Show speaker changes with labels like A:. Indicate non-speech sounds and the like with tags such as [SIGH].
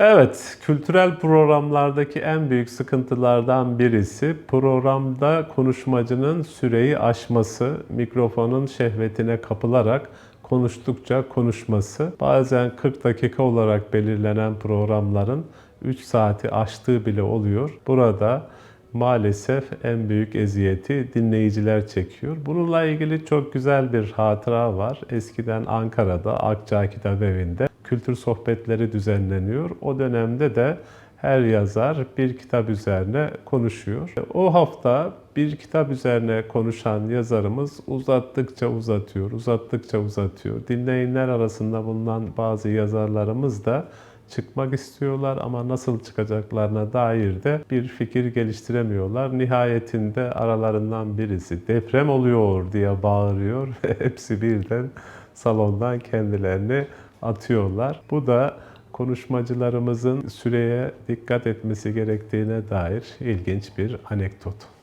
A: Evet, kültürel programlardaki en büyük sıkıntılardan birisi programda konuşmacının süreyi aşması, mikrofonun şehvetine kapılarak konuştukça konuşması. Bazen 40 dakika olarak belirlenen programların 3 saati aştığı bile oluyor. Burada maalesef en büyük eziyeti dinleyiciler çekiyor. Bununla ilgili çok güzel bir hatıra var. Eskiden Ankara'da Akçay Kitap Evi'nde kültür sohbetleri düzenleniyor. O dönemde de her yazar bir kitap üzerine konuşuyor. O hafta bir kitap üzerine konuşan yazarımız uzattıkça uzatıyor, uzattıkça uzatıyor. Dinleyenler arasında bulunan bazı yazarlarımız da çıkmak istiyorlar ama nasıl çıkacaklarına dair de bir fikir geliştiremiyorlar. Nihayetinde aralarından birisi deprem oluyor diye bağırıyor [LAUGHS] hepsi birden salondan kendilerini atıyorlar. Bu da konuşmacılarımızın süreye dikkat etmesi gerektiğine dair ilginç bir anekdot.